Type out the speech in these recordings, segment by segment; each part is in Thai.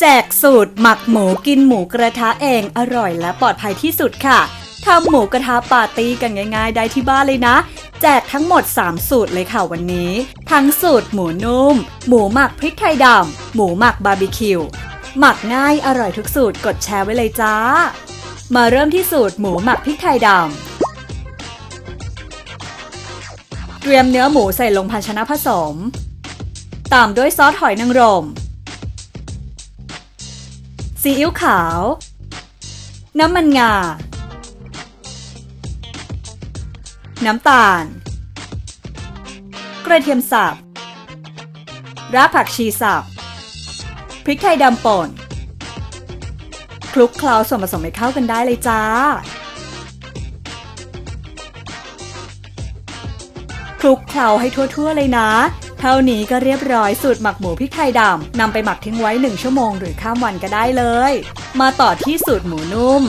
แจกสูตรหมักหมูกินหมูกระทะเองอร่อยและปลอดภัยที่สุดค่ะทำหมูกระทะปาร์ตี้กันง่าย ๆ ได้ที่บ้านเลยนะ แจกทั้งหมด 3 สูตรเลยค่ะวันนี้ ทั้งสูตรหมูนุ่ม หมูหมักพริกไทยดำหมูหมักบาร์บีคิวหมักง่ายอร่อยทุกสูตรกดแชร์ไว้เลยจ้า มาเริ่มที่สูตรหมูหมักพริกไทยดำเตรียมเนื้อหมูใส่ลงภาชนะผสม ตามด้วยซอสหอยนางรม ซีอิ๊วขาว น้ำมันงา น้ำตาล กระเทียมสับรากผักชีสับ พริกไทยดำป่น คลุกเคล้าส่วนผสมให้เข้ากันได้เลยจ้า คลุกเคล้าให้ทั่วๆเลยนะ ท่านี้ก็เรียบร้อยสูตรหมักหมูพริกไทยดำนำไปหมักทิ้งไว้ 1 ชั่วโมงหรือข้ามวันก็ได้เลย มาต่อที่สูตรหมูนุ่ม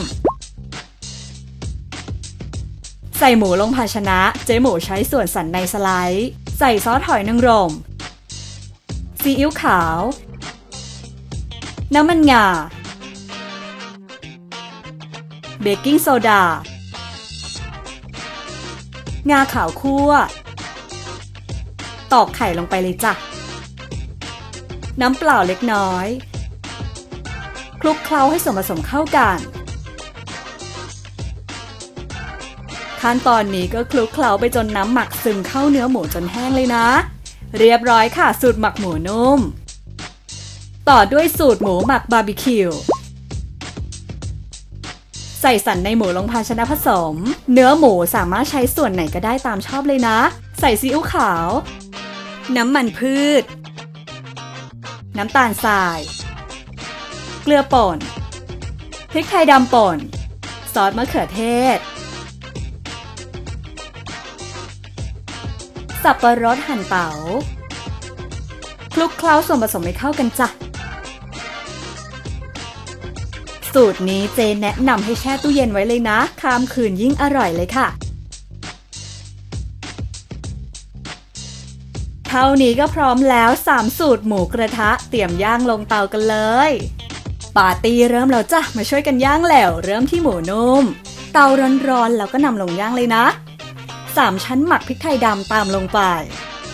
ใส่หมูลงภาชนะ เจ๊หมูใช้ส่วนสันในสไลด์ ใส่ซอสหอยนางรมซีอิ๊วขาว น้ำมันงา เบกกิ้งโซดา งาขาวคั่ว ตอกไข่ลงไปเลยจ้ะ น้ำเปล่าเล็กน้อย คลุกเคล้าให้ส่วนผสมเข้ากัน ขั้นตอนนี้ก็คลุกเคล้าไปจนน้ำหมักซึมเข้าเนื้อหมูจนแห้งเลยนะ เรียบร้อยค่ะสูตรหมักหมูนุ่ม ต่อด้วยสูตรหมูหมักบาร์บีคิวใส่สันในหมูลงภาชนะผสม เนื้อหมูสามารถใช้ส่วนไหนก็ได้ตามชอบเลยนะ ใส่ซีอิ๊วขาว น้ำมันพืช น้ำตาลทราย เกลือป่น พริกไทยดำป่น ซอสมะเขือเทศ สับปะรดหั่นเตา๋าคลุกเคล้าส่วนผสมให้เข้ากันจ้ะ สูตรนี้เจนแนะนำให้แช่ตู้เย็นไว้เลยนะข้ามคืนยิ่งอร่อยเลยค่ะ เท่านี้ก็พร้อมแล้ว 3 สูตรหมูกระทะเตรียมย่างลงเตากันเลย ปาร์ตี้เริ่มแล้วจ้ะ มาช่วยกันย่างแล้ว เริ่มที่หมูนุ่ม เตาร้อนๆแล้วก็นำลงย่างเลยนะ 3 ชั้นหมักพริกไทยดำตามลงไป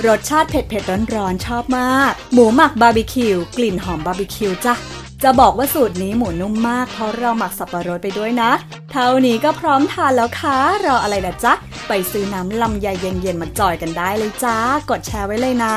รสชาติเผ็ดๆร้อนๆชอบมาก หมูหมักบาร์บีคิวกลิ่นหอมบาร์บีคิวจ้ะจะบอกว่าสูตรนี้หมูนุ่มมากเพราะเราหมักสับปะรดไปด้วยนะ เท่านี้ก็พร้อมทานแล้วค่ะรออะไรล่ะจ๊ะ ไปซื้อน้ำลำไยเย็นๆมาจอยกันได้เลยจ้ากดแชร์ไว้เลยนะ